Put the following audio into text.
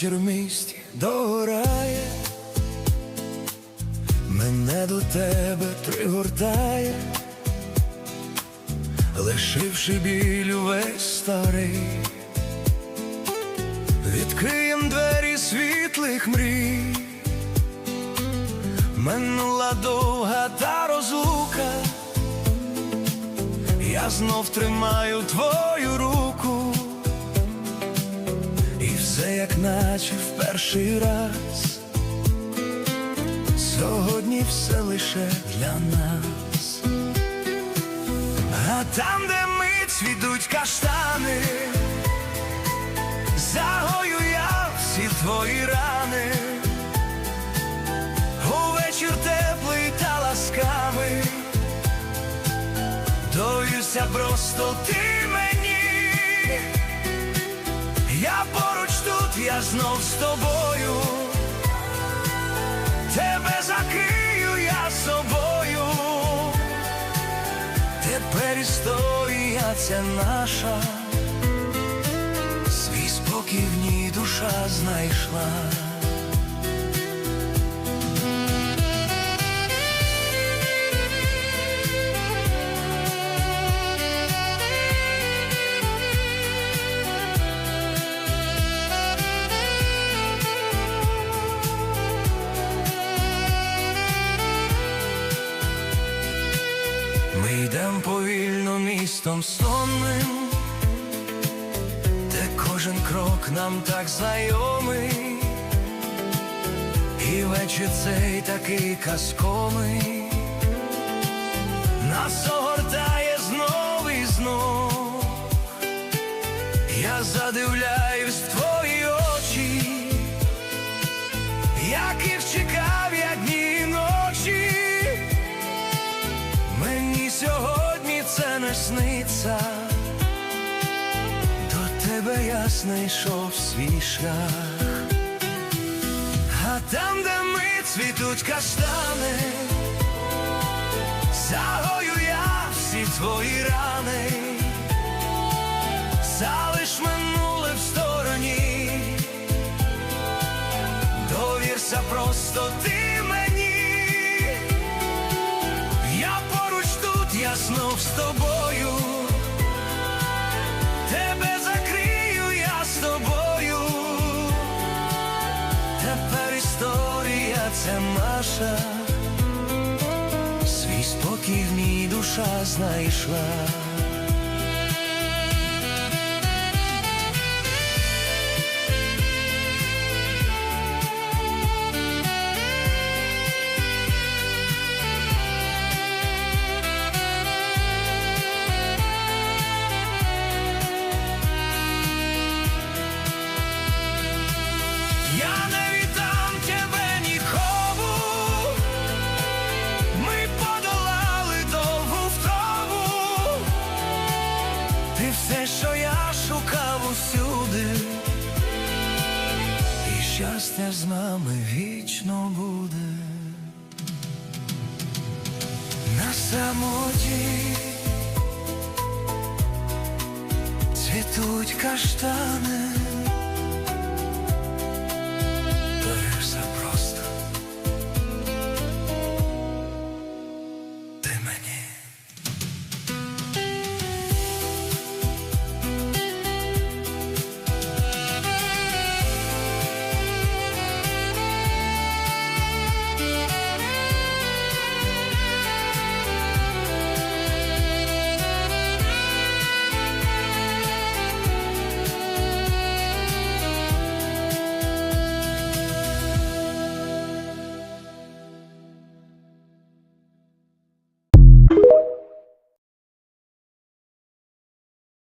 вечір в місті догорає, мене до тебе пригортає, лишивши біль увесь старий, відкриєм двері світлих мрій, минула довга та розлука. Я знов тримаю твою руку, все як наче в перший раз. Сьогодні все лише для нас. А там, де ми цвітуть каштани, загою я всі твої рани. Увечір теплий та ласкавий. Довірся просто ти мені, я тут, я знов з тобою, тебе закрию я собою, тепер історія ця наша, свій спокій в ній душа знайшла. Повільно містом сонним, де кожен крок нам так знайомий, і вечір цей такий казковий, нас огортає знов і знов. Я задивляюсь в твої очі, яких чекав я дні ночі. Мені сьогодні сниться, до тебе я знайшов свій шлях, а там, де ми цвітуть каштани, я знов з тобою, тебе закрию я з тобою, тепер історія це наша, свій спокій в ній душа знайшла. Щастя з нами вічно буде. На самоті цвітуть каштани.